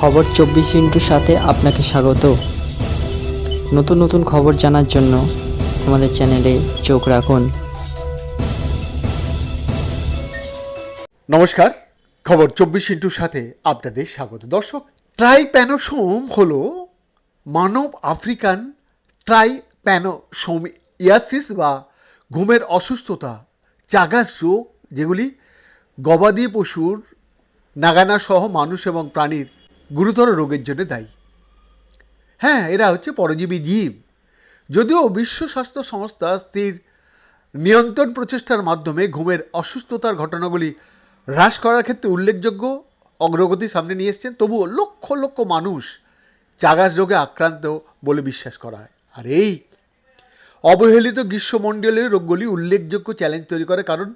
খবর চব্বিশ ইন্টুর সাথে আপনাকে স্বাগত। নতুন নতুন খবর জানার জন্য আমাদের চ্যানেলে চোখ রাখুন। নমস্কার, খবর চব্বিশ ইন্টুর সাথে আপনাদের স্বাগত। দর্শক, ট্রাইপ্যানোসোম হল মানব আফ্রিকান ট্রাইপ্যানোসোমিয়াসিস বা ঘুমের অসুস্থতা, চাগাস রোগ, যেগুলি গবাদি পশুর নাগানা সহ মানুষ এবং প্রাণীর গুরুতর রোগের জন্য দায়ী। হ্যাঁ এরা হচ্ছে পরজীবী জীব। যদিও বিশ্ব স্বাস্থ্য সংস্থা স্থির নিয়ন্ত্রণ প্রচেষ্টার মাধ্যমে ঘুমের অসুস্থতার ঘটনাগুলি হ্রাস করার ক্ষেত্রে উল্লেখযোগ্য অগ্রগতি সামনে নিয়ে এসছেন। তবুও লক্ষ লক্ষ মানুষ চাগাস রোগে আক্রান্ত বলে বিশ্বাস করা হয়। আর এই অবহেলিত গ্রীষ্মমণ্ডলীয় রোগগুলি উল্লেখযোগ্য চ্যালেঞ্জ তৈরি করে কারণ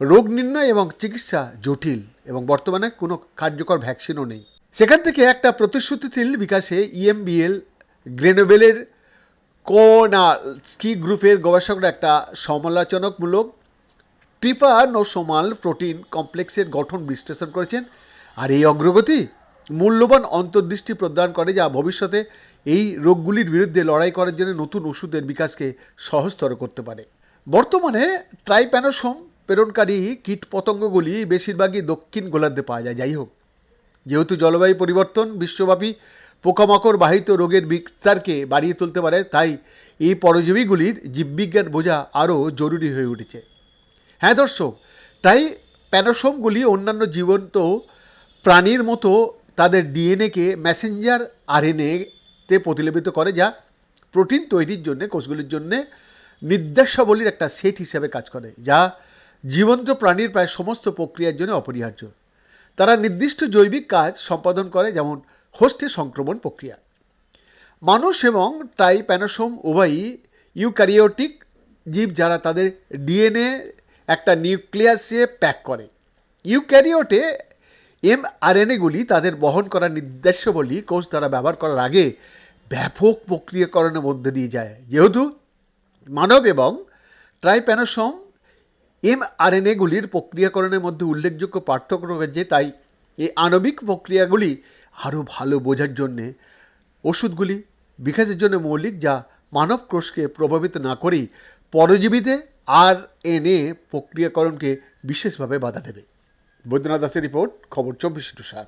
রোগ নির্ণয় এবং চিকিৎসা জটিল এবং বর্তমানে কোনো কার্যকর ভ্যাকসিনও নেই। সেখান থেকে একটা প্রতিশ্রুতিশীল বিকাশে ইএমবিএল গ্রেনোভেলের কোনাস্কি গ্রুপের গবেষকরা একটা সমালোচনামূলক ট্রিপানোসোমাল প্রোটিন কমপ্লেক্সের গঠন বিশ্লেষণ করেছেন। আর এই অগ্রগতি মূল্যবান অন্তর্দৃষ্টি প্রদান করে যা ভবিষ্যতে এই রোগগুলির বিরুদ্ধে লড়াই করার জন্য নতুন ওষুধের বিকাশকে সহজতর করতে পারে। বর্তমানে ট্রাইপ্যানোসোম প্রেরণকারী কীটপতঙ্গগুলি বেশিরভাগই দক্ষিণ গোলার্ধে পাওয়া যায়। যাই হোক যেহেতু জলবায়ু পরিবর্তন, বিশ্বব্যাপী পোকামাকড় বাহিত রোগের বিস্তারকে বাড়িয়ে তুলতে পারে, তাই এই পরজীবীগুলির জীববিজ্ঞান বোঝা আরও জরুরি হয়ে উঠেছে। হ্যাঁ দর্শক, তাই প্যানোসোমগুলি অন্যান্য জীবন্ত প্রাণীর মতো তাদের ডিএনএকে মেসেঞ্জার আরএনএতে প্রতিলেপিত করে, যা প্রোটিন তৈরির জন্য, কোষগুলির জন্য নির্দেশাবলীর একটা সেট হিসেবে কাজ করে, যা জীবন্ত প্রাণীর প্রায় সমস্ত প্রক্রিয়ার জন্য অপরিহার্য। তারা নির্দিষ্ট জৈবিক কাজ সম্পাদন করে, যেমন হোস্টে সংক্রমণ প্রক্রিয়া। মানুষ এবং ট্রাইপ্যানোসোম উভয়ই ইউক্যারিওটিক জীব যারা তাদের ডিএনএ একটা নিউক্লিয়াসে প্যাক করে। ইউক্যারিওটে এমআরএনএগুলি তাদের বহন করার নির্দেশাবলী কোষ দ্বারা ব্যবহার করার আগে ব্যাপক প্রক্রিয়াকরণের মধ্যে দিয়ে যায়। যেহেতু মানব এবং ট্রাইপ্যানোসোম এমআরএনএগুলির প্রক্রিয়াকরণের মধ্যে উল্লেখযোগ্য পার্থক্য রয়েছে, তাই এই আণবিক প্রক্রিয়াগুলি আরও ভালো বোঝার জন্যে ওষুধগুলি বিকাশের জন্য মৌলিক যা মানব কোষকে প্রভাবিত না করেই পরজীবীতে আর এন এ প্রক্রিয়াকরণকে বিশেষভাবে বাধা দেবে। বৈদ্যনাথ দাসের রিপোর্ট, খবর চব্বিশ টু সাত।